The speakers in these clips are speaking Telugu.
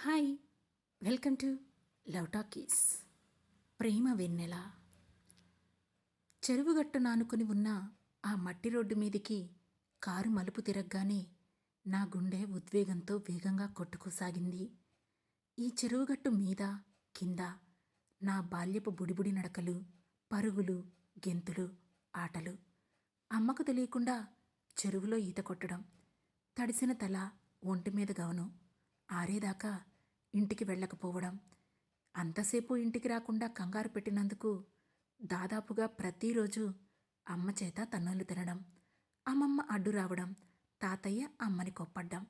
Hi welcome to Love Talkies. ప్రేమ వెన్నెల. చెరువుగట్టు నానుకుని ఉన్న ఆ మట్టి రోడ్డు మీదికి కారు మలుపు తిరగగానే నా గుండె ఉద్వేగంతో వేగంగా కొట్టుకోసాగింది. ఈ చెరువుగట్టు మీద కింద నా బాల్యపు బుడిబుడి నడకలు పరుగులు గెంతులు ఆటలు. అమ్మకు తెలియకుండా చెరువులో ఈత కొట్టడం తడిసిన తల ఒంటి మీద గవను ఆరేదాకా ఇంటికి వెళ్ళకపోవడం అంతసేపు ఇంటికి రాకుండా కంగారు పెట్టినందుకు దాదాపుగా ప్రతిరోజు అమ్మ చేత తన్నులు తినడం అమ్మమ్మ అడ్డు రావడం తాతయ్య అమ్మని కొప్పడ్డం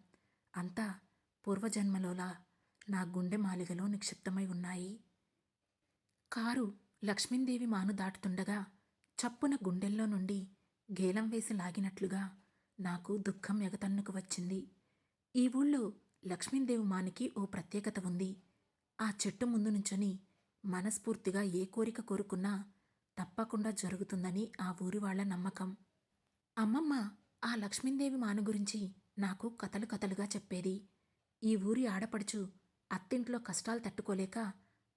అంతా పూర్వజన్మలోలా నా గుండె మాలిగలో నిక్షిప్తమై ఉన్నాయి. కారు లక్ష్మీదేవి మాను దాటుతుండగా చప్పున గుండెల్లో నుండి గేలం వేసి లాగినట్లుగా నాకు దుఃఖం ఎగతన్నుకు వచ్చింది. ఈ ఊళ్ళో లక్ష్మీదేవి మానికి ఓ ప్రత్యేకత ఉంది. ఆ చెట్టు ముందు నుంచొని మనస్ఫూర్తిగా ఏ కోరిక కోరుకున్నా తప్పకుండా జరుగుతుందని ఆ ఊరి వాళ్ళ నమ్మకం. అమ్మమ్మ ఆ లక్ష్మీదేవి మాను గురించి నాకు కథలు కథలుగా చెప్పేది. ఈ ఊరి ఆడపడుచు అత్తింట్లో కష్టాలు తట్టుకోలేక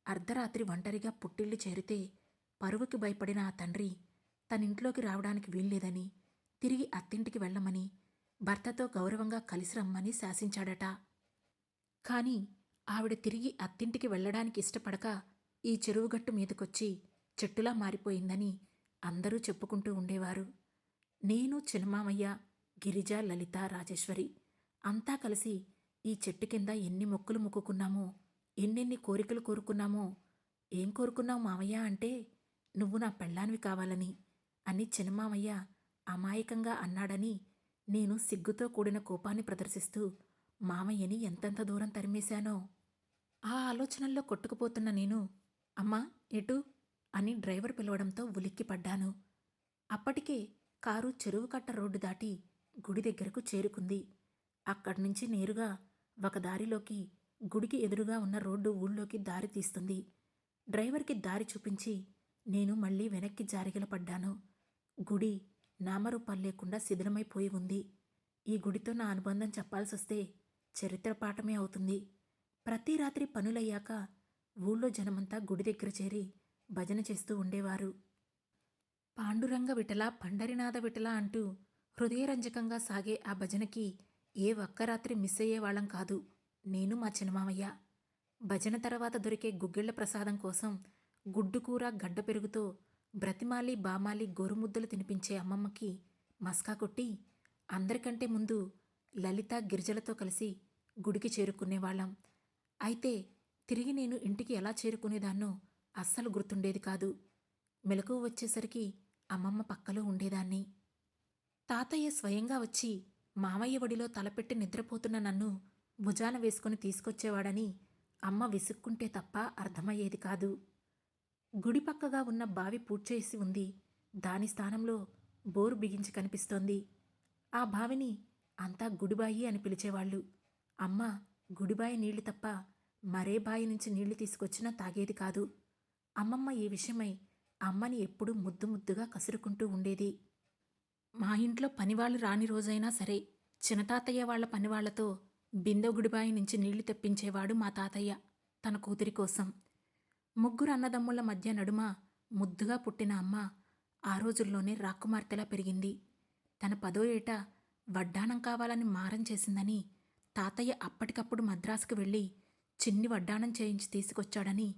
అర్ధరాత్రి ఒంటరిగా పుట్టిల్లు చేరితే పరువుకి భయపడిన ఆ తండ్రి తనింట్లోకి రావడానికి వీల్లేదని తిరిగి అత్తింటికి వెళ్ళమని భర్తతో గౌరవంగా కలిసి రమ్మని శాసించాడట. కాని ఆవిడ తిరిగి అత్తింటికి వెళ్ళడానికి ఇష్టపడక ఈ చెరువుగట్టు మీదకొచ్చి చెట్టులా మారిపోయిందని అందరూ చెప్పుకుంటూ ఉండేవారు. నేను చిన్నమామయ్య గిరిజ లలిత రాజేశ్వరి అంతా కలిసి ఈ చెట్టు కింద ఎన్ని మొక్కులు మొక్కుకున్నామో ఎన్నెన్ని కోరికలు కోరుకున్నామో ఏం కోరుకున్నావు మామయ్య అంటే నువ్వు నా పెళ్ళానివి కావాలని అని చిన్నమామయ్య అమాయకంగా అన్నాడని నేను సిగ్గుతో కూడిన కోపాన్ని ప్రదర్శిస్తూ మామయ్యని ఎంతెంత దూరం తరిమేశానో ఆ ఆలోచనల్లో కొట్టుకుపోతున్న నేను అమ్మా ఎటు? అని డ్రైవర్ పిలవడంతో ఉలిక్కిపడ్డాను అప్పటికే కారు చెరువు కట్ట రోడ్డు దాటి గుడి దగ్గరకు చేరుకుంది. అక్కడి నుంచి నేరుగా ఒక దారిలోకి గుడికి ఎదురుగా ఉన్న రోడ్డు ఊళ్ళోకి దారి తీస్తుంది. డ్రైవర్కి దారి చూపించి నేను మళ్ళీ వెనక్కి జారిగలపడ్డాను గుడి నామరూపాలు లేకుండా శిథిలమైపోయి ఉంది. ఈ గుడితో నా అనుబంధం చెప్పాల్సొస్తే చరిత్ర పాఠమే అవుతుంది. ప్రతి రాత్రి పనులయ్యాక ఊళ్ళో జనమంతా గుడి దగ్గర చేరి భజన చేస్తూ ఉండేవారు. పాండురంగ విటల పండరినాథ విటల అంటూ హృదయరంజకంగా సాగే ఆ భజనకి ఏ ఒక్క రాత్రి మిస్ అయ్యేవాళ్ళం కాదు. నేను మా చిన్నమామయ్య. భజన తర్వాత దొరికే గుగ్గిళ్ళ ప్రసాదం కోసం గుడ్డుకూర గడ్డ పెరుగుతో బ్రతిమాలి బామాలి గోరుముద్దలు తినిపించే అమ్మమ్మకి మస్కా కొట్టి అందరికంటే ముందు లలిత గిరిజలతో కలిసి గుడికి చేరుకునేవాళ్ళం. అయితే తిరిగి నేను ఇంటికి ఎలా చేరుకునేదాన్నో అస్సలు గుర్తుండేది కాదు. మెలకువ వచ్చేసరికి అమ్మమ్మ పక్కలో ఉండేదాన్ని. తాతయ్య స్వయంగా వచ్చి మామయ్య ఒడిలో తలపెట్టి నిద్రపోతున్న నన్ను భుజాన వేసుకుని తీసుకొచ్చేవాడని అమ్మ విసుక్కుంటే తప్ప అర్థమయ్యేది కాదు. గుడి పక్కగా ఉన్న బావి పూడ్చేసి ఉంది. దాని స్థానంలో బోరు బిగించి కనిపిస్తోంది. ఆ బావిని అంతా గుడిబాయి అని పిలిచేవాళ్ళు. అమ్మ గుడిబాయి నీళ్ళు తప్ప మరే బాయి నుంచి నీళ్ళు తీసుకొచ్చినా తాగేది కాదు. అమ్మమ్మ ఈ విషయమై అమ్మని ఎప్పుడూ ముద్దు ముద్దుగా కసురుకుంటూ ఉండేది. మా ఇంట్లో పనివాళ్ళు రాని రోజైనా సరే చిన్నతాతయ్య వాళ్ళ పనివాళ్ళతో బిందె గుడిబాయి నుంచి నీళ్ళు తెప్పించేవాడు మా తాతయ్య తన కూతురి కోసం. ముగ్గురు అన్నదమ్ముల మధ్య నడుమ ముద్దుగా పుట్టిన అమ్మ ఆ రోజుల్లోనే రాకుమార్తెలా పెరిగింది. తన పదో ఏట వడ్డానం కావాలని మారం చేసిందని తాతయ్య అప్పటికప్పుడు మద్రాసుకు వెళ్ళి చిన్ని వడ్డానం చేయించి తీసుకొచ్చాడని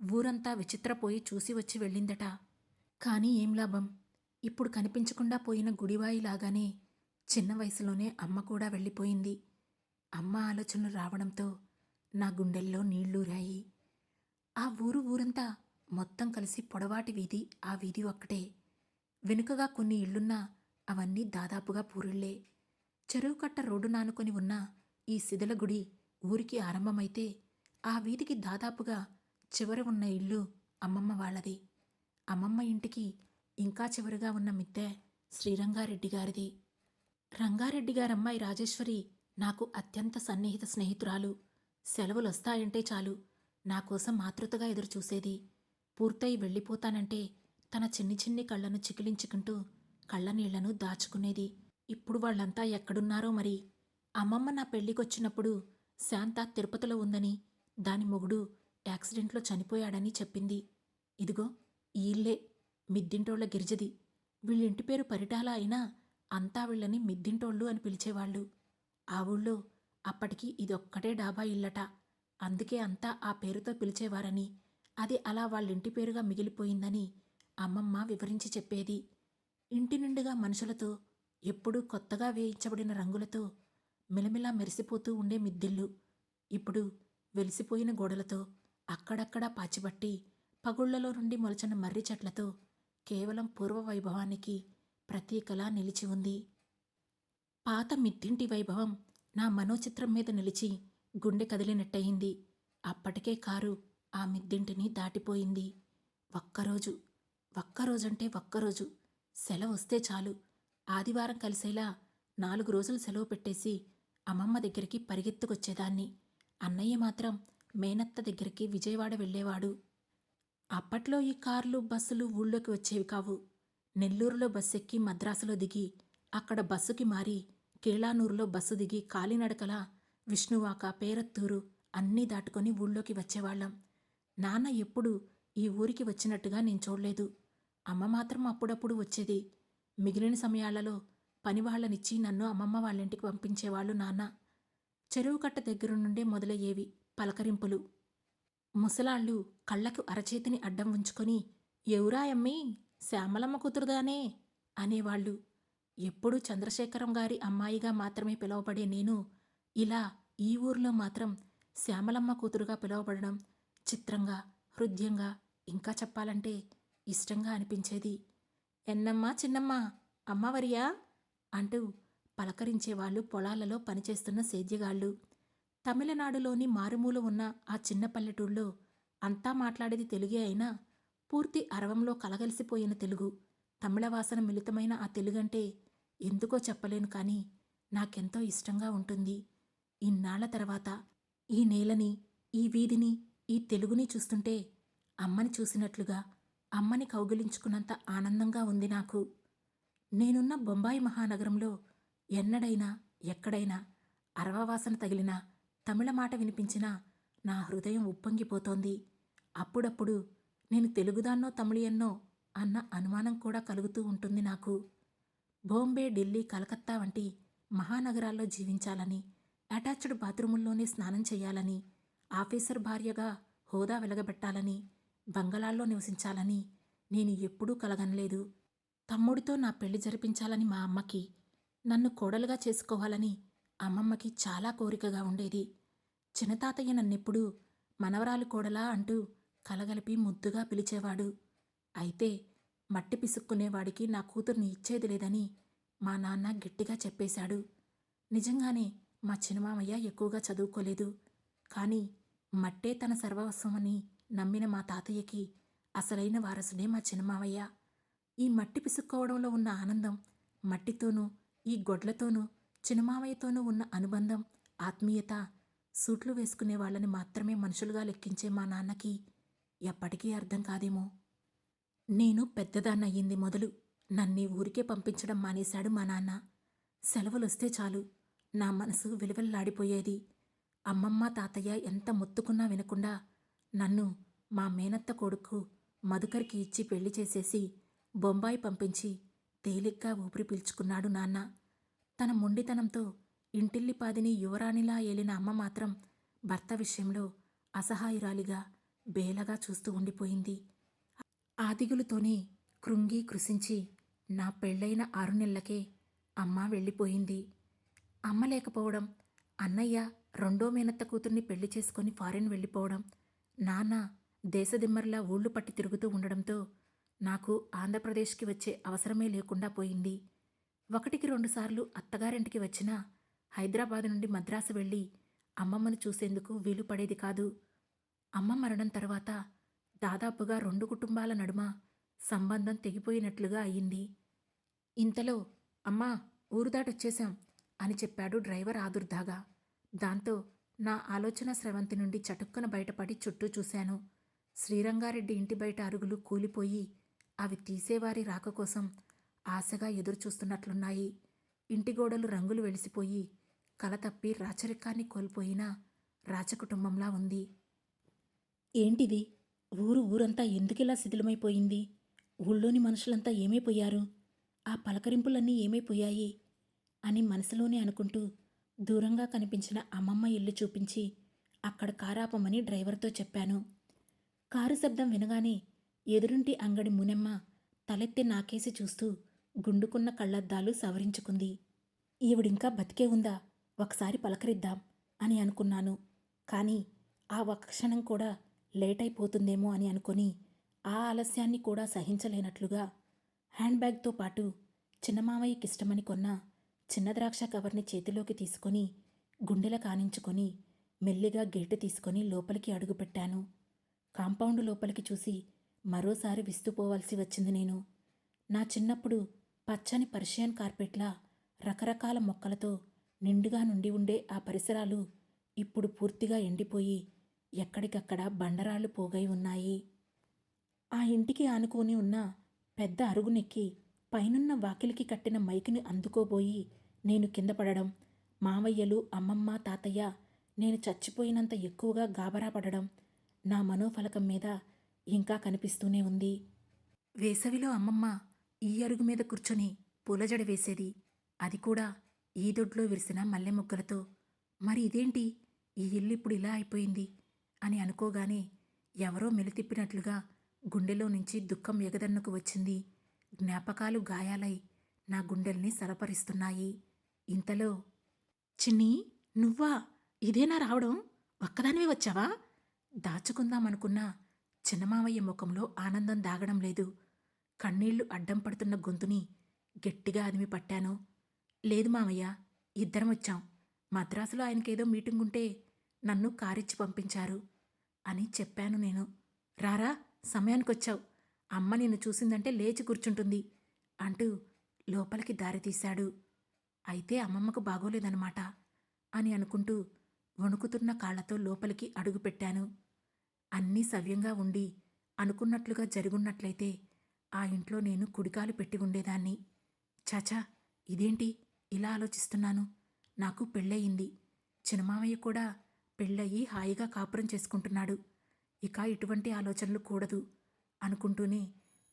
ఊరంతా విచిత్రపోయి చూసి వచ్చి వెళ్ళిందట. కానీ ఏం లాభం? ఇప్పుడు కనిపించకుండా పోయిన గుడివాయిలాగానే చిన్న వయసులోనే అమ్మ కూడా వెళ్ళిపోయింది. అమ్మ ఆలోచనలు రావడంతో నా గుండెల్లో నీళ్ళూరాయి ఆ ఊరు ఊరంతా మొత్తం కలిసి పొడవాటి వీధి ఆ వీధి ఒక్కటే. వెనుకగా కొన్ని ఇళ్ళున్నా అవన్నీ దాదాపుగా పూరిళ్ళే. చెరువు కట్ట రోడ్డు నానుకొని ఉన్న ఈ శిథిల గుడి ఊరికి ఆరంభమైతే ఆ వీధికి దాదాపుగా చివర ఉన్న ఇల్లు అమ్మమ్మ వాళ్ళది. అమ్మమ్మ ఇంటికి ఇంకా చివరిగా ఉన్న మిద్దె శ్రీరంగారెడ్డి గారిది. రంగారెడ్డి గారమ్మాయి రాజేశ్వరి నాకు అత్యంత సన్నిహిత స్నేహితురాలు. సెలవులొస్తాయంటే చాలు. నా కోసం మాతృతగా ఎదురుచూసేది. పూర్తయి వెళ్ళిపోతానంటే తన చిన్ని చిన్ని కళ్ళను చికిలించుకుంటూ కళ్ళనీళ్ళను దాచుకునేది. ఇప్పుడు వాళ్ళంతా ఎక్కడున్నారో మరి? అమ్మమ్మ నా పెళ్ళికొచ్చినప్పుడు శాంత తిరుపతిలో ఉందని దాని మొగుడు యాక్సిడెంట్లో చనిపోయాడని చెప్పింది. ఇదిగో ఈళ్ళే మిద్దింటోళ్ళ గిరిజది. వీళ్ళింటి పేరు పరిటాల అయినా అంతా వీళ్ళని మిద్దింటోళ్ళు అని పిలిచేవాళ్ళు. ఆ ఊళ్ళో అప్పటికి ఇదొక్కటే డాబా ఇల్లట. అందుకే అంతా ఆ పేరుతో పిలిచేవారని అది అలా వాళ్ళింటి పేరుగా మిగిలిపోయిందని అమ్మమ్మ వివరించి చెప్పేది. ఇంటి నిండుగా మనుషులతో ఎప్పుడూ కొత్తగా వేయించబడిన రంగులతో మిలమిలా మెరిసిపోతూ ఉండే మిద్దిళ్ళు ఇప్పుడు వెలిసిపోయిన గోడలతో అక్కడక్కడా పాచిపట్టి పగుళ్ళలో నుండి మొలచిన మర్రి చెట్లతో కేవలం పూర్వ వైభవానికి ప్రతీకలా నిలిచి ఉంది. పాత మిద్దింటి వైభవం నా మనోచిత్రం మీద నిలిచి గుండె కదిలినట్టయింది. అప్పటికే కారు ఆ మిద్దింటిని దాటిపోయింది. ఒక్కరోజు ఒక్కరోజంటే ఒక్కరోజు సెలవు వస్తే చాలు. ఆదివారం కలిసేలా నాలుగు రోజులు సెలవు పెట్టేసి అమ్మమ్మ దగ్గరికి పరిగెత్తుకొచ్చేదాన్ని. అన్నయ్య మాత్రం మేనత్త దగ్గరికి విజయవాడ వెళ్ళేవాడు. అప్పట్లో ఈ కార్లు బస్సులు ఊళ్ళోకి వచ్చేవి కావు. నెల్లూరులో బస్సు ఎక్కి మద్రాసులో దిగి అక్కడ బస్సుకి మారి కేళానూరులో బస్సు దిగి కాలినడకల విష్ణువాక పేరత్తూరు అన్నీ దాటుకొని ఊళ్ళోకి వచ్చేవాళ్ళం. నాన్న ఎప్పుడు ఈ ఊరికి వచ్చినట్టుగా నేను చూడలేదు. అమ్మ మాత్రం అప్పుడప్పుడు వచ్చేది మిగిలిన సమయాలలో పనివాళ్ళనిచ్చి నన్ను అమ్మమ్మ వాళ్ళింటికి పంపించేవాళ్ళు నాన్న. చెరువు కట్ట దగ్గర నుండే మొదలయ్యేవి పలకరింపులు. ముసలాళ్ళు కళ్ళకు అరచేతిని అడ్డం ఉంచుకొని ఎవరాయమ్మీ శ్యామలమ్మ కూతురుదానే అనేవాళ్ళు. ఎప్పుడూ చంద్రశేఖరం గారి అమ్మాయిగా మాత్రమే పిలువబడే నేను ఇలా ఈ ఊర్లో మాత్రం శ్యామలమ్మ కూతురుగా పిలువబడడం చిత్రంగా హృదయంగా ఇంకా చెప్పాలంటే ఇష్టంగా అనిపించేది. ఎన్నమ్మా చిన్నమ్మ అమ్మవరియా? అంటూ పలకరించేవాళ్ళు పొలాలలో పనిచేస్తున్న సేద్యగాళ్ళు. తమిళనాడులోని మారుమూల ఉన్న ఆ చిన్న పల్లెటూళ్ళలో అంతా మాట్లాడేది తెలుగే అయినా పూర్తి అరవంలో కలగలిసిపోయిన తెలుగు. తమిళ వాసన మిళితమైన ఆ తెలుగంటే ఎందుకో చెప్పలేను కానీ నాకెంతో ఇష్టంగా ఉంటుంది. ఇన్నాళ్ళ తర్వాత ఈ నేలని ఈ వీధిని ఈ తెలుగుని చూస్తుంటే అమ్మని చూసినట్లుగా అమ్మని కౌగిలించుకున్నంత ఆనందంగా ఉంది నాకు. నేనున్న బొంబాయి మహానగరంలో ఎన్నడైనా ఎక్కడైనా అరవవాసన తగిలినా తమిళ మాట వినిపించినా నా హృదయం ఉప్పొంగిపోతోంది. అప్పుడప్పుడు నేను తెలుగుదాన్నో తమిళియన్నో అన్న అనుమానం కూడా కలుగుతూ ఉంటుంది నాకు. బాంబే ఢిల్లీ కలకత్తా వంటి మహానగరాల్లో జీవించాలని అటాచ్డ్ బాత్రూముల్లోనే స్నానం చేయాలని ఆఫీసర్ భార్యగా హోదా వెలగబెట్టాలని బంగళాల్లో నివసించాలని నేను ఎప్పుడూ కలగనలేదు. తమ్ముడితో నా పెళ్ళి జరిపించాలని మా అమ్మకి నన్ను కోడలుగా చేసుకోవాలని అమ్మమ్మకి చాలా కోరికగా ఉండేది. చిన్నతాతయ్య నన్నెప్పుడు మనవరాలు కోడలా అంటూ కలగలిపి ముద్దుగా పిలిచేవాడు. అయితే మట్టి పిసుక్కునేవాడికి నా కూతుర్ని ఇచ్చేది లేదని మా నాన్న గట్టిగా చెప్పేశాడు. నిజంగానే మా చిన్నమామయ్య ఎక్కువగా చదువుకోలేదు. కానీ మట్టే తన సర్వస్వమని నమ్మిన మా తాతయ్యకి అసలైన వారసుడే మా చిన్నమావయ్య. ఈ మట్టి పిసుక్కోవడంలో ఉన్న ఆనందం మట్టితోనూ ఈ గొడ్లతోనూ చిన్నమావయ్యతోనూ ఉన్న అనుబంధం ఆత్మీయత సూట్లు వేసుకునే వాళ్ళని మాత్రమే మనుషులుగా లెక్కించే మా నాన్నకి ఎప్పటికీ అర్థం కాదేమో. నేను పెద్దదాన్నయ్యింది మొదలు నన్ని ఊరికే పంపించడం మానేశాడు మా నాన్న. సెలవులొస్తే చాలు నా మనసు విలువల్లాడిపోయేది. అమ్మమ్మ తాతయ్య ఎంత మొత్తుకున్నా వినకుండా నన్ను మా మేనత్త కొడుకు మధుకర్కి ఇచ్చి పెళ్ళి చేసేసి బొంబాయి పంపించి తేలిగ్గా ఊపిరి పీల్చుకున్నాడు నాన్న. తన మొండితనంతో ఇంటిల్లిపాదిని యువరాణిలా ఏలిన అమ్మ మాత్రం భర్త విషయంలో అసహాయురాలిగా బేలగా చూస్తూ ఉండిపోయింది. ఆదిగులతోనే కృంగి కృశించి నా పెళ్ళైన ఆరు నెలలకే అమ్మ వెళ్ళిపోయింది. అమ్మ లేకపోవడం అన్నయ్య రెండో మేనత్త కూతుర్ని పెళ్ళి చేసుకొని ఫారెన్ వెళ్ళిపోవడం నాన్న దేశదిమ్మర్లా ఊళ్ళు పట్టి తిరుగుతూ ఉండడంతో నాకు ఆంధ్రప్రదేశ్కి వచ్చే అవసరమే లేకుండా పోయింది. ఒకటికి రెండుసార్లు అత్తగారింటికి వచ్చినా హైదరాబాద్ నుండి మద్రాసు వెళ్ళి అమ్మమ్మను చూసేందుకు వీలు పడేది కాదు. అమ్మ మరణం తర్వాత దాదాపుగా రెండు కుటుంబాల నడుమ సంబంధం తెగిపోయినట్లుగా అయ్యింది ఇంతలో అమ్మా ఊరు దాటొచ్చేశాం అని చెప్పాడు డ్రైవర్ ఆదుర్దాగా. దాంతో నా ఆలోచన స్రవంతి నుండి చటుక్కున బయటపడి చుట్టూ చూశాను. శ్రీరంగారెడ్డి ఇంటి బయట అరుగులు కూలిపోయి అవి తీసేవారి రాక కోసం ఆశగా ఎదురుచూస్తున్నట్లున్నాయి. ఇంటి గోడలు రంగులు వెలిసిపోయి కలతప్పి రాచరికాన్ని కోల్పోయిన రాచకుటుంబంలా ఉంది. ఏంటిది? ఊరు ఊరంతా ఎందుకిలా శిథిలమైపోయింది? ఊళ్ళోని మనుషులంతా ఏమైపోయారు? ఆ పలకరింపులన్నీ ఏమైపోయాయి? అని మనసులోనే అనుకుంటూ దూరంగా కనిపించిన అమ్మమ్మ ఇల్లు చూపించి అక్కడ కారాపమని డ్రైవర్తో చెప్పాను. కారు శబ్దం వినగానే ఎదురుంటి అంగడి మునెమ్మ తలెత్తి నాకేసి చూస్తూ గుండుకున్న కళ్ళద్దాలు సవరించుకుంది. ఈవిడింకా బతికే ఉందా? ఒకసారి పలకరిద్దాం అని అనుకున్నాను. కానీ ఆ ఒక్క క్షణం కూడా లేట్ అయిపోతుందేమో అని అనుకొని ఆ ఆలస్యాన్ని కూడా సహించలేనట్లుగా హ్యాండ్ బ్యాగ్తో పాటు చిన్నమావయ్యకి ఇష్టమని కొన్న చిన్న ద్రాక్ష కవర్ని చేతిలోకి తీసుకొని గుండెల కానించుకొని మెల్లిగా గేటు తీసుకొని లోపలికి అడుగుపెట్టాను కాంపౌండ్ లోపలికి చూసి మరోసారి విస్తుపోవాల్సి వచ్చింది నేను. నా చిన్నప్పుడు పచ్చని పర్షియన్ కార్పెట్లా రకరకాల మొక్కలతో నిండుగా నుండి ఉండే ఆ పరిసరాలు ఇప్పుడు పూర్తిగా ఎండిపోయి ఎక్కడికక్కడ బండరాళ్ళు పోగై ఉన్నాయి. ఆ ఇంటికి ఆనుకొని ఉన్న పెద్ద అరుగునెక్కి పైనున్న వాకిలికి కట్టిన మైకుని అందుకోబోయి నేను కింద పడడం మావయ్యలు అమ్మమ్మ తాతయ్య నేను చచ్చిపోయినంత ఎక్కువగా గాబరా పడడం నా మనోఫలకం మీద ఇంకా కనిపిస్తూనే ఉంది. వేసవిలో అమ్మమ్మ ఈ అరుగు మీద కూర్చొని పూలజడ వేసేది. అది కూడా ఈ దొడ్లో విరిసిన మల్లె మొగ్గలతో మరి ఇదేంటి? ఈ ఇల్లు ఇప్పుడు ఇలా అయిపోయింది అని అనుకోగానే ఎవరో మెలితిప్పినట్లుగా గుండెలో నుంచి దుఃఖం ఎగదన్నుకు వచ్చింది. జ్ఞాపకాలు గాయాలై నా గుండెల్ని సలపరిస్తున్నాయి. ఇంతలో చిన్ని నువ్వా? ఇదేనా రావడం? ఒక్కదానివి వచ్చావా? దాచుకుందామనుకున్న చిన్నమావయ్య ముఖంలో ఆనందం దాగడం లేదు. కన్నీళ్ళు అడ్డం పడుతున్న గొంతుని గట్టిగా అదిమి పట్టాను. లేదు మావయ్య ఇద్దరం వచ్చాం. మద్రాసులో ఆయనకేదో మీటింగ్ ఉంటే నన్ను కారిచ్చి పంపించారు అని చెప్పాను నేను. రారా సమయానికొచ్చావు. అమ్మ నిన్ను చూసిందంటే లేచి కూర్చుంటుంది అంటూ లోపలికి దారి తీశాడు అయితే అమ్మమ్మకు బాగోలేదన్నమాట అని అనుకుంటూ వణుకుతున్న కాళ్ళతో లోపలికి అడుగుపెట్టాను అన్నీ సవ్యంగా ఉండి అనుకున్నట్లుగా జరుగున్నట్లయితే ఆ ఇంట్లో నేను కుడికాలు పెట్టి ఉండేదాన్ని. చాచా ఇదేంటి? ఇలా ఆలోచిస్తున్నాను. నాకు పెళ్ళయింది. చిన్నమామయ్య కూడా పెళ్ళయి హాయిగా కాపురం చేసుకుంటున్నాడు. ఇక ఇటువంటి ఆలోచనలు కూడదు అనుకుంటూనే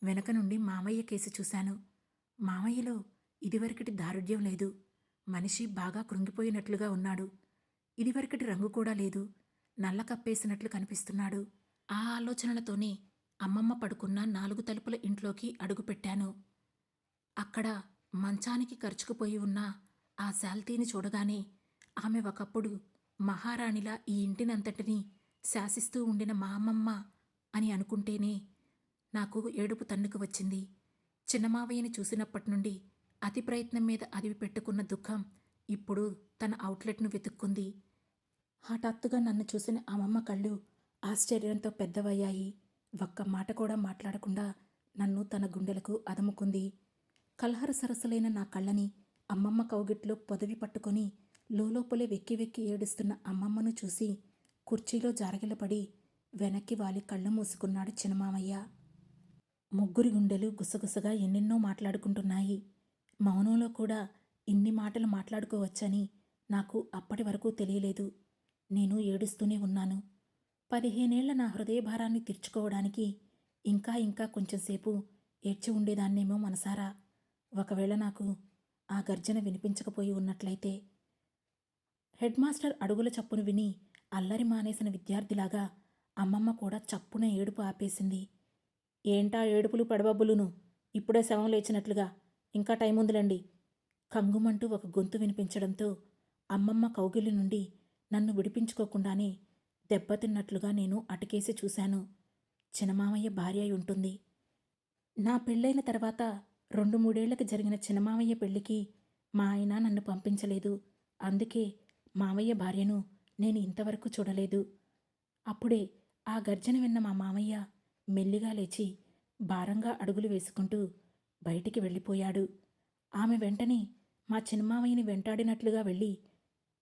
వెనక నుండి మామయ్య కేసి చూశాను. మామయ్యలో ఇదివరకటి దారుఢ్యం లేదు. మనిషి బాగా కృంగిపోయినట్లుగా ఉన్నాడు. ఇదివరకటి రంగు కూడా లేదు. నల్ల కప్పేసినట్లు కనిపిస్తున్నాడు. ఆ ఆలోచనలతోనే అమ్మమ్మ పడుకున్న నాలుగు తలుపుల ఇంట్లోకి అడుగుపెట్టాను అక్కడ మంచానికి ఖర్చుకుపోయి ఉన్న ఆ శాల్తీని చూడగానే ఆమె ఒకప్పుడు మహారాణిలా ఈ ఇంటినంతటినీ శాసిస్తూ ఉండిన మా అమ్మమ్మ అని అనుకుంటేనే నాకు ఏడుపు తన్నుకు వచ్చింది. చిన్నమావయ్యని చూసినప్పటి నుండి అతి ప్రయత్నం మీద అదివి పెట్టుకున్న దుఃఖం ఇప్పుడు తన అవుట్లెట్ను వెతుక్కుంది. హఠాత్తుగా నన్ను చూసిన అమ్మమ్మ కళ్ళు ఆశ్చర్యంతో పెద్దవయ్యాయి. ఒక్క మాట కూడా మాట్లాడకుండా నన్ను తన గుండెలకు అదముకుంది. కలహర సరస్సులైన నా కళ్ళని అమ్మమ్మ కౌగిట్లో పొదవి పట్టుకొని లోలోపలే వెక్కి వెక్కి ఏడుస్తున్న అమ్మమ్మను చూసి కుర్చీలో జారగిలపడి వెనక్కి వాలి కళ్ళు మూసుకున్నాడు చిన్నమామయ్య. ముగ్గురి గుండెలు గుసగుసగా ఎన్నెన్నో మాట్లాడుకుంటున్నాయి. మౌనంలో కూడా ఇన్ని మాటలు మాట్లాడుకోవచ్చని నాకు అప్పటి వరకు తెలియలేదు. నేను ఏడుస్తూనే ఉన్నాను. పదిహేనేళ్ళ నా హృదయ భారాన్ని తీర్చుకోవడానికి ఇంకా ఇంకా కొంచెంసేపు ఏడ్చి ఉండేదాన్నేమో మనసారా? ఒకవేళ నాకు ఆ గర్జన వినిపించకపోయి ఉన్నట్లయితే? హెడ్ మాస్టర్ అడుగుల చప్పును విని అల్లరి మానేసిన విద్యార్థిలాగా అమ్మమ్మ కూడా చప్పున ఏడుపు ఆపేసింది. ఏంటా ఏడుపులు పడబబ్బులును? ఇప్పుడే శవం లేచినట్లుగా ఇంకా టైం ఉందిలండి కంగుమంటూ ఒక గొంతు వినిపించడంతో అమ్మమ్మ కౌగిలి నుండి నన్ను విడిపించుకోకుండానే దెబ్బతిన్నట్లుగా నేను అటుకేసి చూశాను. చిన్నమామయ్య భార్య అయి ఉంటుంది నా పెళ్ళైన తర్వాత రెండు మూడేళ్ళకు జరిగిన చిన్నమామయ్య పెళ్ళికి మా ఆయన నన్ను పంపించలేదు. అందుకే మామయ్య భార్యను నేను ఇంతవరకు చూడలేదు. అప్పుడే ఆ గర్జన విన్న మా మామయ్య మెల్లిగా లేచి భారంగా అడుగులు వేసుకుంటూ బయటికి వెళ్ళిపోయాడు. ఆమె వెంటనే మా చిన్నమామయ్యని వెంటాడినట్లుగా వెళ్ళి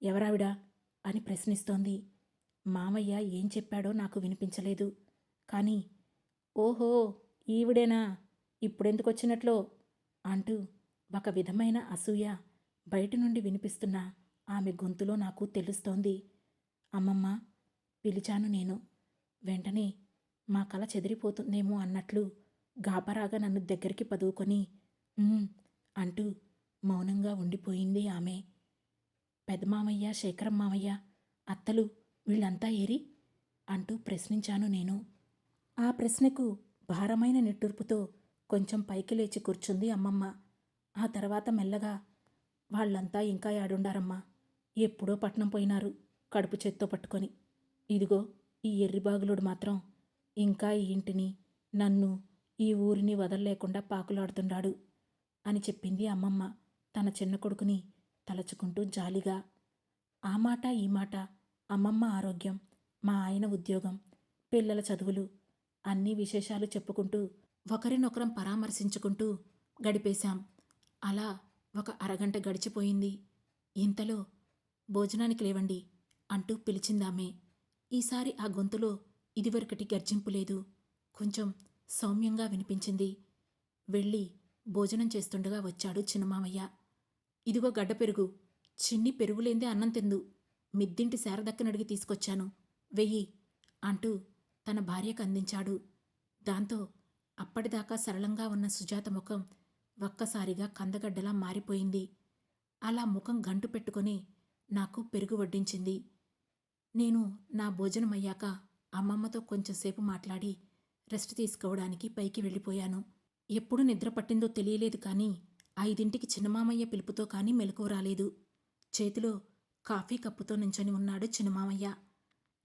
ఎవరావిడా? అని ప్రశ్నిస్తోంది. మామయ్య ఏం చెప్పాడో నాకు వినిపించలేదు. కానీ ఓహో ఈవిడేనా? ఇప్పుడెందుకొచ్చినట్లో? అంటూ ఒక విధమైన అసూయ బయట నుండి వినిపిస్తున్న ఆమె గొంతులో నాకు తెలుస్తోంది. అమ్మమ్మ పిలిచాను నేను. వెంటనే మా కల చెదిరిపోతుందేమో అన్నట్లు గాబరాగా నన్ను దగ్గరికి పదువుకొని అంటూ మౌనంగా ఉండిపోయింది ఆమె. పెదమామయ్య శేఖరం మామయ్య అత్తలు వీళ్ళంతా ఏరి? అంటూ ప్రశ్నించాను నేను. ఆ ప్రశ్నకు భారమైన నిట్టూర్పుతో కొంచెం పైకి లేచి కూర్చుంది అమ్మమ్మ. ఆ తర్వాత మెల్లగా వాళ్ళంతా ఇంకా యాడుండారమ్మా. ఎప్పుడో పట్నం పోయినారు కడుపు చేత్తో పట్టుకొని. ఇదిగో ఈ ఎర్రిబాగులుడు మాత్రం ఇంకా ఈ ఇంటిని నన్ను ఈ ఊరిని వదలలేకుండా పాకులాడుతున్నాడు అని చెప్పింది అమ్మమ్మ తన చిన్న కొడుకుని తలచుకుంటూ జాలిగా. ఆ మాట ఈ మాట అమ్మమ్మ ఆరోగ్యం మా ఆయన ఉద్యోగం పిల్లల చదువులు అన్ని విశేషాలు చెప్పుకుంటూ ఒకరినొకరం పరామర్శించుకుంటూ గడిపేశాం. అలా ఒక అరగంట గడిచిపోయింది. ఇంతలో భోజనానికి లేవండి అంటూ పిలిచిందామే. ఈసారి ఆ గొంతులో ఇదివరకటి గర్జింపు లేదు. కొంచెం సౌమ్యంగా వినిపించింది. వెళ్ళి భోజనం చేస్తుండగా వచ్చాడు చిన్నమామయ్య. ఇదిగో గడ్డ పెరుగు. చిన్ని పెరుగులేందే అన్నం తిందు. మిద్దింటి శారదక్కనడిగి తీసుకొచ్చాను. వెయ్యి అంటూ తన భార్యకు అందించాడు. దాంతో అప్పటిదాకా సరళంగా ఉన్న సుజాత ముఖం ఒక్కసారిగా కందగడ్డలా మారిపోయింది. అలా ముఖం గంటు పెట్టుకొని నాకు పెరుగు వడ్డించింది. నేను నా భోజనం అయ్యాక అమ్మమ్మతో కొంచెంసేపు మాట్లాడి రెస్ట్ తీసుకోవడానికి పైకి వెళ్ళిపోయాను. ఎప్పుడు నిద్ర పట్టిందో తెలియలేదు కానీ ఐదింటికి చిన్నమామయ్య పిలుపుతో కానీ మెలకు రాలేదు. చేతిలో కాఫీ కప్పుతో నించొని ఉన్నాడు చిన్నమామయ్య.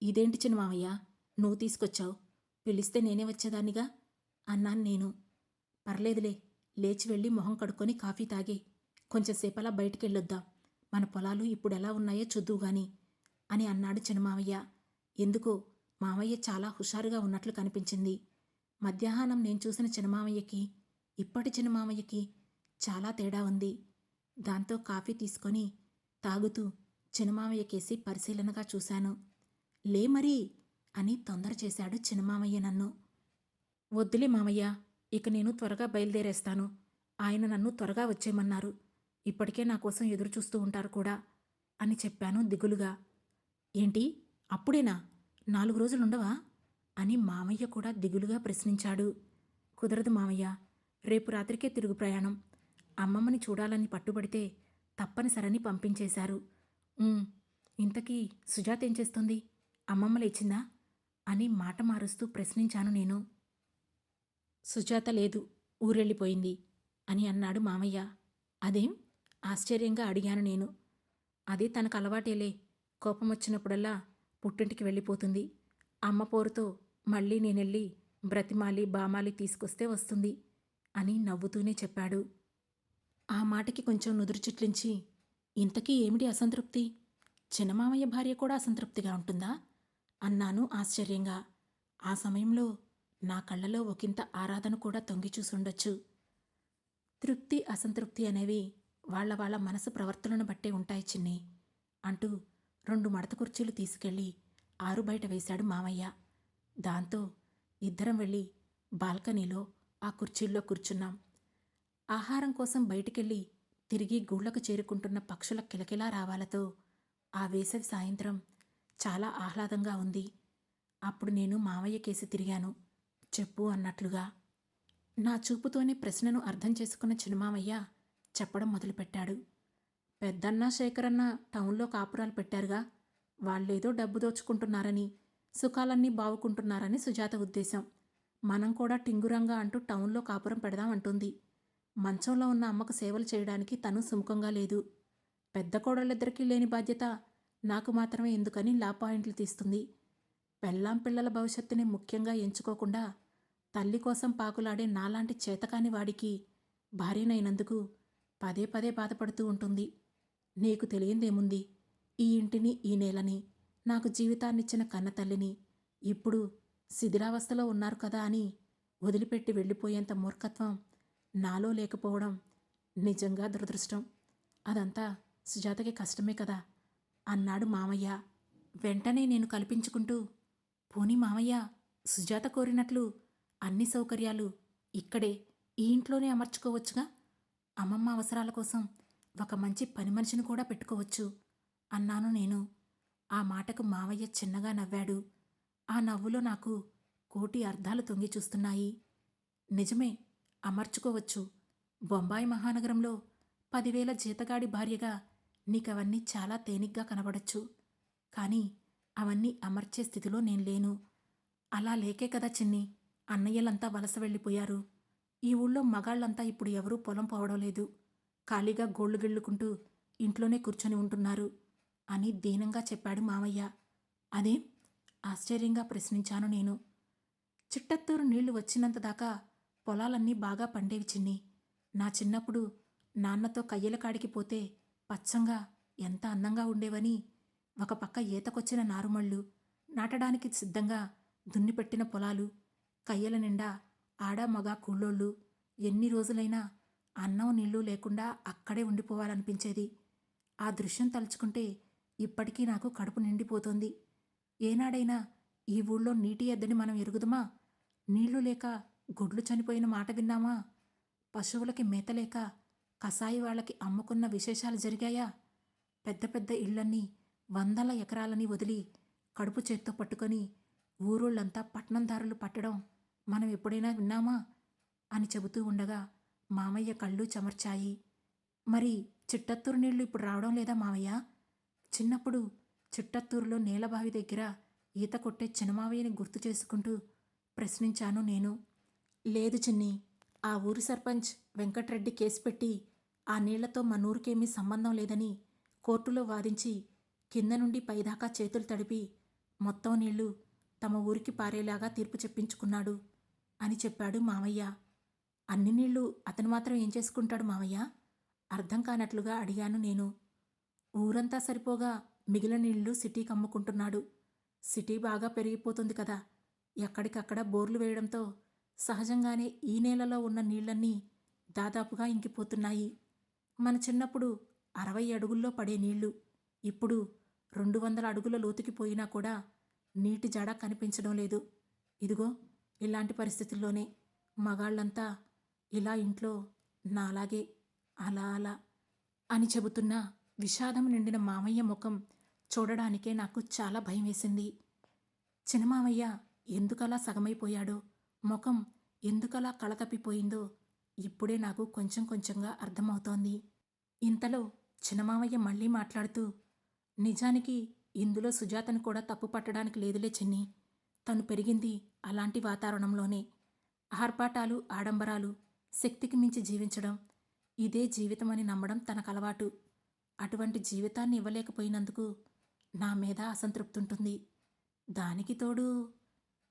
ఇదేంటి చిన్నమామయ్య? నువ్వు తీసుకొచ్చావు? పిలిస్తే నేనే వచ్చేదానిగా అన్నాను నేను. పర్లేదులే లేచి వెళ్ళి మొహం కడుక్కొని కాఫీ తాగి. కొంచెంసేపలా బయటికెళ్ళొద్దాం. మన పొలాలు ఇప్పుడు ఎలా ఉన్నాయో చూద్దువు గాని అని అన్నాడు చిన్నమామయ్య. ఎందుకో మామయ్య చాలా హుషారుగా ఉన్నట్లు కనిపించింది. మధ్యాహ్నం నేను చూసిన చిన్నమామయ్యకి ఇప్పటి చిన్నమామయ్యకి చాలా తేడా ఉంది. దాంతో కాఫీ తీసుకొని తాగుతూ చిన్నమామయ్యకేసి పరిశీలనగా చూశాను. లే మరీ అని తొందర చేశాడు చిన్నమామయ్య నన్ను. వద్దులే మామయ్య ఇక నేను త్వరగా బయలుదేరేస్తాను. ఆయన నన్ను త్వరగా వచ్చేయమన్నారు. ఇప్పటికే నా కోసం ఎదురు చూస్తూ ఉంటారు కూడా అని చెప్పాను దిగులుగా. ఏంటి? అప్పుడేనా? నాలుగు రోజులుండవా? అని మామయ్య కూడా దిగులుగా ప్రశ్నించాడు. కుదరదు మామయ్య రేపు రాత్రికే తిరుగు ప్రయాణం. అమ్మమ్మని చూడాలని పట్టుబడితే తప్పనిసరని పంపించేశారు. ఇంతకీ సుజాత ఏం చేస్తుంది? అమ్మమ్మ లేచిందా? అని మాట మారుస్తూ ప్రశ్నించాను నేను. సుజాత లేదు ఊరెళ్ళిపోయింది అని అన్నాడు మామయ్య. అదేం? ఆశ్చర్యంగా అడిగాను నేను. అది తనకు అలవాటేలే. కోపం వచ్చినప్పుడల్లా పుట్టింటికి వెళ్ళిపోతుంది. అమ్మ పోరుతో మళ్ళీ నేనెళ్ళి బ్రతిమాలి బామాలి తీసుకొస్తే వస్తుంది అని నవ్వుతూనే చెప్పాడు. ఆ మాటకి కొంచెం నుదురు చిట్లించి ఇంతకీ ఏమిటి అసంతృప్తి? చిన్నమామయ్య భార్య కూడా అసంతృప్తిగా ఉంటుందా? అన్నాను ఆశ్చర్యంగా. ఆ సమయంలో నా కళ్ళలో ఒకంత ఆరాధన కూడా తొంగి చూసుండొచ్చు. తృప్తి అసంతృప్తి అనేవి వాళ్ళ వాళ్ళ మనసు ప్రవర్తనను బట్టే ఉంటాయి చిన్ని అంటూ రెండు మడత కుర్చీలు తీసుకెళ్ళి ఆరు బయట వేశాడు మామయ్య. దాంతో ఇద్దరం వెళ్ళి బాల్కనీలో ఆ కుర్చీల్లో కూర్చున్నాం. ఆహారం కోసం బయటికెళ్ళి తిరిగి గూళ్ళకు చేరుకుంటున్న పక్షుల కిలకిలా రావాలతో ఆ వేసవి సాయంత్రం చాలా ఆహ్లాదంగా ఉంది. అప్పుడు నేను మామయ్య కేసి తిరిగాను. చెప్పు అన్నట్లుగా. నా చూపుతోనే ప్రశ్నను అర్థం చేసుకున్న చిన్నమామయ్య చెప్పడం మొదలుపెట్టాడు. పెద్దన్న శేఖరన్న టౌన్లో కాపురాలు పెట్టారుగా. వాళ్ళేదో డబ్బు దోచుకుంటున్నారని సుఖాలన్నీ బావుకుంటున్నారని సుజాత ఉద్దేశం. మనం కూడా టింగురంగా అంటూ టౌన్లో కాపురం పెడదామంటుంది మంచంలో ఉన్న అమ్మకు సేవలు చేయడానికి తను సుముఖంగా లేదు. పెద్ద కోడళ్ళిద్దరికీ లేని బాధ్యత నాకు మాత్రమే ఎందుకని లా పాయింట్లు తీస్తుంది. పెళ్ళాం పిల్లల భవిష్యత్తుని ముఖ్యంగా ఎంచుకోకుండా తల్లి కోసం పాకులాడే నాలాంటి చేతకాని వాడికి భార్యనైనందుకు పదే పదే బాధపడుతూ ఉంటుంది. నీకు తెలియందేముంది? ఈ ఇంటిని ఈ నేలని నాకు జీవితాన్నిచ్చిన కన్నతల్లిని ఇప్పుడు శిథిలావస్థలో ఉన్నారు కదా అని వదిలిపెట్టి వెళ్ళిపోయేంత మూర్ఖత్వం నాలో లేకపోవడం నిజంగా దురదృష్టం. అదంతా సుజాతకి కష్టమే కదా. అన్నాడు మామయ్య. వెంటనే నేను కల్పించుకుంటూ పోనీ మామయ్య సుజాత కోరినట్లు అన్ని సౌకర్యాలు ఇక్కడే ఈ ఇంట్లోనే అమర్చుకోవచ్చుగా? అమ్మమ్మ అవసరాల కోసం ఒక మంచి పని మనిషిని కూడా పెట్టుకోవచ్చు అన్నాను నేను. ఆ మాటకు మావయ్య చిన్నగా నవ్వాడు. ఆ నవ్వులో నాకు కోటి అర్థాలు తొంగి చూస్తున్నాయి. నిజమే అమర్చుకోవచ్చు. బొంబాయి మహానగరంలో పదివేల జీతగాడి భార్యగా నీకవన్నీ చాలా తేలిగ్గా కనబడచ్చు. కానీ అవన్నీ అమర్చే స్థితిలో నేను లేను. అలా లేకే కదా చిన్ని అన్నయ్యలంతా వలస వెళ్ళిపోయారు. ఈ ఊళ్ళో మగాళ్ళంతా ఇప్పుడు ఎవరూ పొలం పోవడం లేదు. ఖాళీగా గోళ్ళు గిళ్ళుకుంటూ ఇంట్లోనే కూర్చొని ఉంటున్నారు. అని దీనంగా చెప్పాడు మామయ్య. అదే ఆశ్చర్యంగా ప్రశ్నించాను నేను. చిట్టత్తూరు నీళ్ళు వచ్చినంత దాకా పొలాలన్నీ బాగా పండేవి చిన్ని. నా చిన్నప్పుడు నాన్నతో కయ్యల కాడికి పోతే పచ్చంగా ఎంత అందంగా ఉండేవని ఒక పక్క ఈతకొచ్చిన నారుమళ్ళు నాటడానికి సిద్ధంగా దున్నిపెట్టిన పొలాలు కయ్యల నిండా ఆడ మగ కూళ్ళోళ్ళు ఎన్ని రోజులైనా అన్నం నీళ్ళు లేకుండా అక్కడే ఉండిపోవాలనిపించేది. ఆ దృశ్యం తలుచుకుంటే ఇప్పటికీ నాకు కడుపు నిండిపోతోంది. ఏనాడైనా ఈ ఊళ్ళో నీటి ఎద్దని మనం ఎరుగుదమా? నీళ్ళు లేక గుడ్లు చనిపోయిన మాట విన్నామా? పశువులకి మేత లేక కసాయి వాళ్ళకి అమ్ముకున్న విశేషాలు జరిగాయా? పెద్ద పెద్ద ఇళ్ళన్నీ వందల ఎకరాలని వదిలి కడుపు చేత్తో పట్టుకొని ఊరోళ్ళంతా పట్టణందారులు పట్టడం మనం ఎప్పుడైనా విన్నామా? అని చెబుతూ ఉండగా మామయ్య కళ్ళు చెమర్చాయి. మరి చిట్టత్తూరు నీళ్ళు ఇప్పుడు రావడం లేదా మామయ్య? చిన్నప్పుడు చిట్టత్తూరులో నీలబావి దగ్గర ఈత కొట్టే చినమావయ్యని గుర్తు చేసుకుంటూ ప్రశ్నించాను నేను. లేదు చిన్ని ఆ ఊరి సర్పంచ్ వెంకట్రెడ్డి కేసు పెట్టి ఆ నీళ్ళతో మనూరికేమీ సంబంధం లేదని కోర్టులో వాదించి కింద నుండి పైదాకా చేతులు తడిపి మొత్తం నీళ్ళు తమ ఊరికి పారేలాగా తీర్పు చెప్పించుకున్నాడు అని చెప్పాడు మామయ్య. అన్ని నీళ్ళు అతను మాత్రం ఏం చేసుకుంటాడు మామయ్య? అర్థం కానట్లుగా అడిగాను నేను. ఊరంతా సరిపోగా మిగిలిన ఇళ్ళు సిటీకి అమ్ముకుంటున్నాడు. సిటీ బాగా పెరిగిపోతుంది కదా. ఎక్కడికక్కడ బోర్లు వేయడంతో సహజంగానే ఈ నేలలో ఉన్న నీళ్ళన్నీ దాదాపుగా ఇంకిపోతున్నాయి. మన చిన్నప్పుడు అరవై అడుగుల్లో పడే నీళ్ళు ఇప్పుడు రెండు వందల అడుగుల లోతుకి పోయినా కూడా నీటి జడ కనిపించడం లేదు. ఇదిగో ఇలాంటి పరిస్థితుల్లోనే మగాళ్ళంతా ఇలా ఇంట్లో నాలాగే అలా అలా అని చెబుతున్న విషాదం నిండిన మామయ్య ముఖం చూడడానికే నాకు చాలా భయం వేసింది. చిన్నమామయ్య ఎందుకలా సగమైపోయాడో ముఖం ఎందుకలా కళతప్పిపోయిందో ఇప్పుడే నాకు కొంచెం కొంచెంగా అర్థమవుతోంది. ఇంతలో చిన్నమామయ్య మళ్ళీ మాట్లాడుతూ నిజానికి ఇందులో సుజాతను కూడా తప్పు పట్టడానికి లేదులే చిన్ని. తను పెరిగింది అలాంటి వాతావరణంలోనే. ఆర్పాటాలు ఆడంబరాలు శక్తికి మించి జీవించడం ఇదే జీవితమని నమ్మడం తనకు అలవాటు అటువంటి జీవితాన్ని ఇవ్వలేకపోయినందుకు నా మీద అసంతృప్తి ఉంటుంది. దానికి తోడు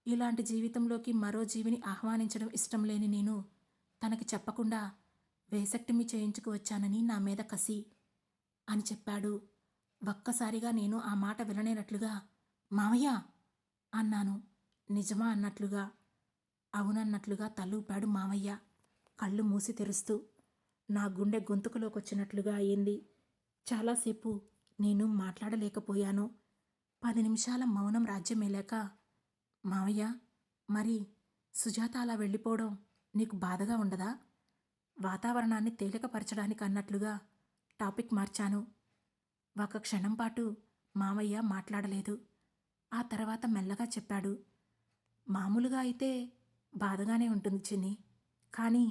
ఇలాంటి జీవితంలోకి మరో జీవిని ఆహ్వానించడం ఇష్టం లేని నేను తనకి చెప్పకుండా వేసక్టమీ చేయించుకు వచ్చానని నా మీద కసి అని చెప్పాడు. ఒక్కసారిగా నేను ఆ మాట వినలేనట్లుగా మావయ్య అన్నాను. నిజమా అన్నట్లుగా అవునన్నట్లుగా తల్లూపాడు మావయ్య కళ్ళు మూసి తెరుస్తూ నా గుండె గొంతుకులోకొచ్చినట్లుగా అయింది. చాలాసేపు నేను మాట్లాడలేకపోయాను. పది నిమిషాల మౌనం రాజ్యమేలాక మావయ్య మరి సుజాత అలా వెళ్ళిపోవడం నీకు బాధగా ఉండదా? వాతావరణాన్ని తేలికపరచడానికి అన్నట్లుగా టాపిక్ మార్చాను. ఒక క్షణం పాటు మామయ్య మాట్లాడలేదు. ఆ తర్వాత మెల్లగా చెప్పాడు. మామూలుగా అయితే బాధగానే ఉంటుంది చిన్ని కానీ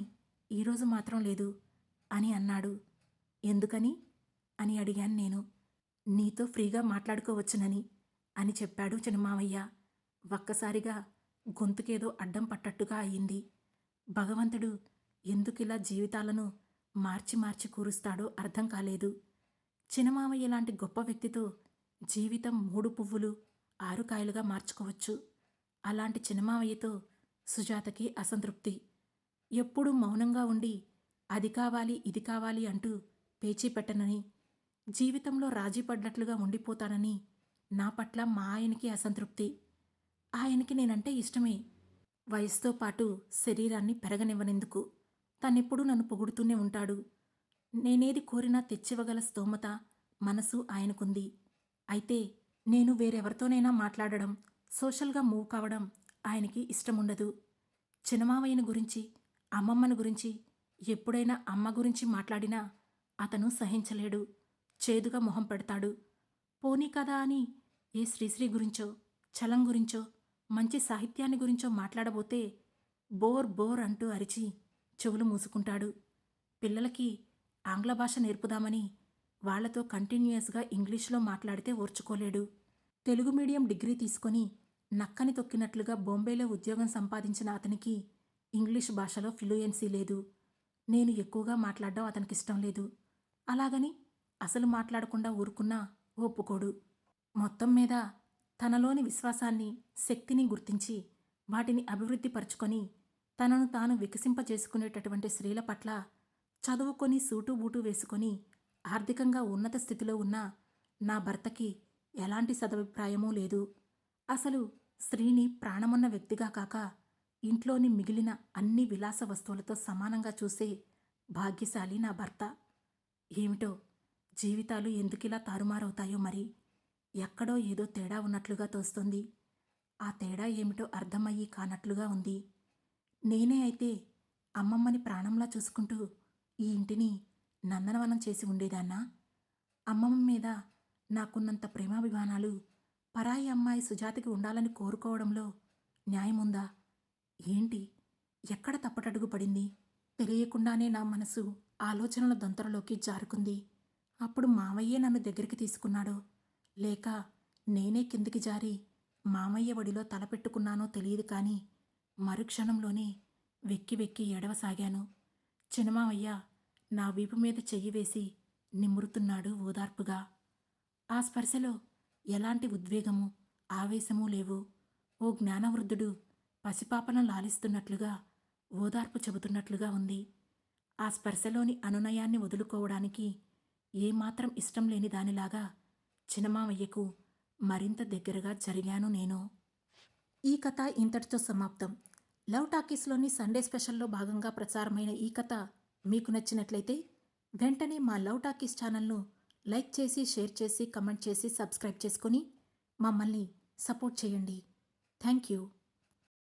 ఈరోజు మాత్రం లేదు అని అన్నాడు. ఎందుకని? అని అడిగాను నేను. నీతో ఫ్రీగా మాట్లాడుకోవచ్చునని అని చెప్పాడు చిన్నమామయ్య. ఒక్కసారిగా గొంతుకేదో అడ్డం పట్టట్టుగా అయింది. భగవంతుడు ఎందుకిలా జీవితాలను మార్చి మార్చి కూరుస్తాడో అర్థం కాలేదు. చిన్నమామయ్య లాంటి గొప్ప వ్యక్తితో జీవితం మూడు పువ్వులు ఆరు కాయలుగా మార్చుకోవచ్చు. అలాంటి చిన్నమామయ్యతో సుజాతకి అసంతృప్తి. ఎప్పుడూ మౌనంగా ఉండి అది కావాలి ఇది కావాలి అంటూ పేచీ పెట్టనని జీవితంలో రాజీ పడ్డట్లుగా ఉండిపోతానని నా పట్ల మా ఆయనకి అసంతృప్తి. ఆయనకి నేనంటే ఇష్టమే. వయసుతో పాటు శరీరాన్ని పెరగనివ్వనెందుకు తనెప్పుడూ నన్ను పొగుడుతూనే ఉంటాడు. నేనేది కోరినా తెచ్చివ్వగల స్తోమత మనసు ఆయనకుంది. అయితే నేను వేరెవరితోనైనా మాట్లాడడం సోషల్గా మూవ్ కావడం ఆయనకి ఇష్టముండదు. చిన్నమావయ్యను గురించి అమ్మమ్మను గురించి ఎప్పుడైనా అమ్మ గురించి మాట్లాడినా అతను సహించలేడు. చేదుగా మొహం పెడతాడు. పోనీ కదా అని ఏ శ్రీశ్రీ గురించో చలం గురించో మంచి సాహిత్యాన్ని గురించో మాట్లాడబోతే బోర్ బోర్ అంటూ అరిచి చెవులు మూసుకుంటాడు. పిల్లలకి ఆంగ్ల భాష నేర్పుదామని వాళ్ళతో కంటిన్యూయస్గా ఇంగ్లీష్లో మాట్లాడితే ఓర్చుకోలేడు. తెలుగు మీడియం డిగ్రీ తీసుకొని నక్కని తొక్కినట్లుగా బొంబేలో ఉద్యోగం సంపాదించిన అతనికి ఇంగ్లీష్ భాషలో ఫ్లూయెన్సీ లేదు. నేను ఎక్కువగా మాట్లాడడం అతనికి ఇష్టం లేదు. అలాగని అసలు మాట్లాడకుండా ఊరుకున్నా ఒప్పుకోడు. మొత్తం మీద తనలోని విశ్వాసాన్ని శక్తిని గుర్తించి వాటిని అభివృద్ధిపరచుకొని తనను తాను వికసింపజేసుకునేటటువంటి స్త్రీల పట్ల చదువుకొని సూటు బూటు వేసుకొని ఆర్థికంగా ఉన్నత స్థితిలో ఉన్న నా భర్తకి ఎలాంటి సదభిప్రాయమూ లేదు. అసలు స్త్రీని ప్రాణమున్న వ్యక్తిగా కాక ఇంట్లోని మిగిలిన అన్ని విలాస వస్తువులతో సమానంగా చూసే భాగ్యశాలి నా భర్త. ఏమిటో జీవితాలు ఎందుకిలా తారుమారవుతాయో మరి? ఎక్కడో ఏదో తేడా ఉన్నట్లుగా తోస్తుంది. ఆ తేడా ఏమిటో అర్థమయ్యి కానట్లుగా ఉంది. నేనే అయితే అమ్మమ్మని ప్రాణంలా చూసుకుంటూ ఈ ఇంటిని నందనవనం చేసి ఉండేదాన్నా? అమ్మమ్మ మీద నాకున్నంత ప్రేమాభిమానాలు పరాయి అమ్మాయి సుజాతకి ఉండాలని కోరుకోవడంలో న్యాయముందా? ఏంటి? ఎక్కడ తప్పటడుగు పడింది? తెలియకుండానే నా మనసు ఆలోచనల దొంతరలోకి జారుకుంది. అప్పుడు మామయ్యే నన్ను దగ్గరికి తీసుకున్నాడు. లేక నేనే కిందికి జారి మామయ్య ఒడిలో తలపెట్టుకున్నానో తెలియదు కానీ మరుక్షణంలోనే వెక్కి వెక్కి ఎడవసాగాను చిన్నమావయ్య నా వీపు మీద చెయ్యి వేసి నిమురుతున్నాడు ఓదార్పుగా. ఆ స్పర్శలో ఎలాంటి ఉద్వేగము ఆవేశమూ లేవు. ఓ జ్ఞానవృద్ధుడు పసిపాపను లాలిస్తున్నట్లుగా ఓదార్పు చెబుతున్నట్లుగా ఉంది. ఆ స్పర్శలోని అనునయాన్ని వదులుకోవడానికి ఏమాత్రం ఇష్టం లేని దానిలాగా చిన్నమామయ్యకు మరింత దగ్గరగా జరిగాను నేను. ఈ కథ ఇంతటితో సమాప్తం. లవ్ టాకీస్లోని సండే స్పెషల్లో భాగంగా ప్రసారమైన ఈ కథ మీకు నచ్చినట్లయితే వెంటనే మా లవ్ టాకీస్ ఛానల్ను లైక్ చేసి షేర్ చేసి కమెంట్ చేసి సబ్స్క్రైబ్ చేసుకొని మమ్మల్ని సపోర్ట్ చేయండి. Thank you.